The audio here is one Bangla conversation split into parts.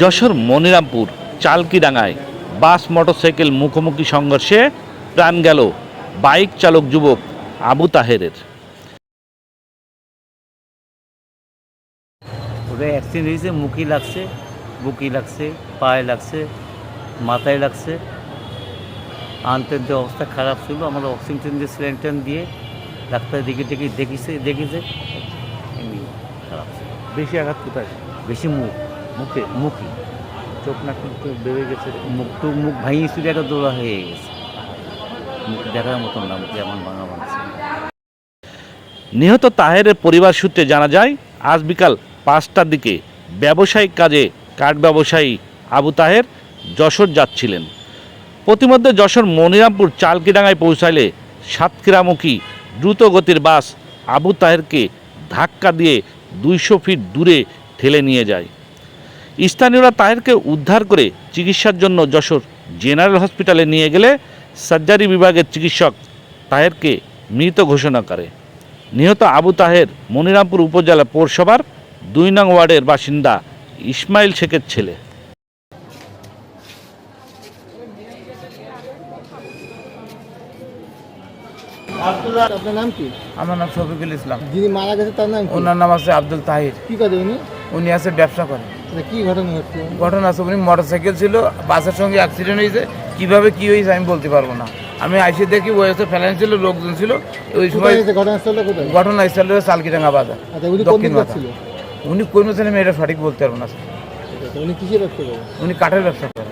যশোর মনিরামপুর, চালকিডাঙ্গায় বাস, মোটরসাইকেল মুখোমুখি সংঘর্ষে প্রাণ গেল বাইক চালক যুবক আবু তাহেরের। ওটা অ্যাক্সিডেন্ট হয়েছে মুখে লাগছে বুকি লাগছে, পায়ে লাগছে, মাথায় লাগছে। আন্তর্য অবস্থা খারাপ ছিল আমরা অক্সিজেন দিয়ে সিলিন্ডার দিয়ে ডাক্তার দেখে দেখে দেখিছে দেখেছে এমনি খারাপ ছিল। বেশি আঘাত কোথায়? বেশি মুখ। মুখে? মুখে। চোখ নাক মুখ বেড়ে গেছে। মুখ তো মুখ ভাঙিয়ে শুধু একটা দৌড়া হয়ে গেছে। মুখ দেখার মতন না মুখ এমন ভাঙা ভাঙছে নিহত তাহেরের পরিবার সূত্রে জানা যায় আজ বিকাল পাঁচটার দিকে ব্যবসায়িক কাজে কাঠ ব্যবসায়ী আবু তাহের যশোর যাচ্ছিলেন। প্রতিমধ্যে যশোর মনিরামপুর চালকিডাঙ্গায় পৌঁছালে সাতক্ষীরামুখী দ্রুত গতির বাস আবু তাহেরকে ধাক্কা দিয়ে দুইশো ফিট দূরে ঠেলে নিয়ে যায়। স্থানীয়রা তাহেরকে উদ্ধার করে চিকিৎসার জন্য যশোর জেনারেল হসপিটালে নিয়ে গেলে সার্জারি বিভাগের চিকিৎসক তাহেরকে মৃত ঘোষণা করে। নিহত আবু তাহের মনিরামপুর উপজেলা পৌরসভার দুই নং ওয়ার্ডের বাসিন্দা ইসমাইল শেখের ছেলে। আপনার নাম কি? আমার নাম শফিকুল ইসলাম। যিনি মারা গেছে তার নাম ওনার নাম আছে আব্দুল তাহির। কি কাজে উনি? উনি আছে ব্যবসা করেন কি ঘটনা হচ্ছে? ঘটনা আছে উনি মোটর ছিল বাসের সঙ্গে অ্যাক্সিডেন্ট হয়েছে। কীভাবে কি হয়েছে আমি বলতে পারব না। আমি আইসে দেখি ওই হচ্ছে ফেলাইন ছিল লোকজন ছিল ওই সময় স্থল বাজার আচ্ছা উনি কোন দক্ষিণ দিক উনি কোন ছিলেন এটা সঠিক বলতে পারব না। উনি কিসের ব্যবসা করেন উনি কাঠের ব্যবসা করেন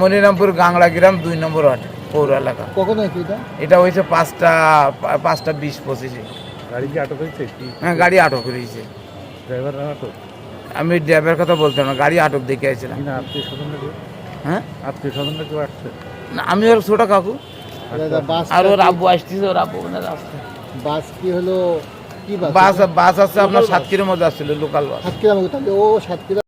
মনিরামপুর? গাংলা গ্রাম দুই নম্বর ওয়ার্ড পৌর এলাকা। কখন এটা? এটা হয়েছে পাঁচটা পাঁচটা বিশ পঁচিশে। গাড়ি কি আটক হয়েছে? হ্যাঁ গাড়ি আটক হয়েছে। ড্রাইভার আটক? আমি ড্রাইভার কথা বলতে না গাড়ি আটক দেখে আত্মীয় হ্যাঁ? আত্মীয় স্বজনরা কেউ আসছে? না, আমি ওর ছোট কাকু। বাস আর ওর আব্বু আসতেছে ওর আব্বু আসছে। বাস কি হলো কি বাস? বাস আছে আপনার সাত কিলোর মধ্যে আসছিল লোকাল বাস সাতক্ষীরা তাহলে ও সাতক্ষীরা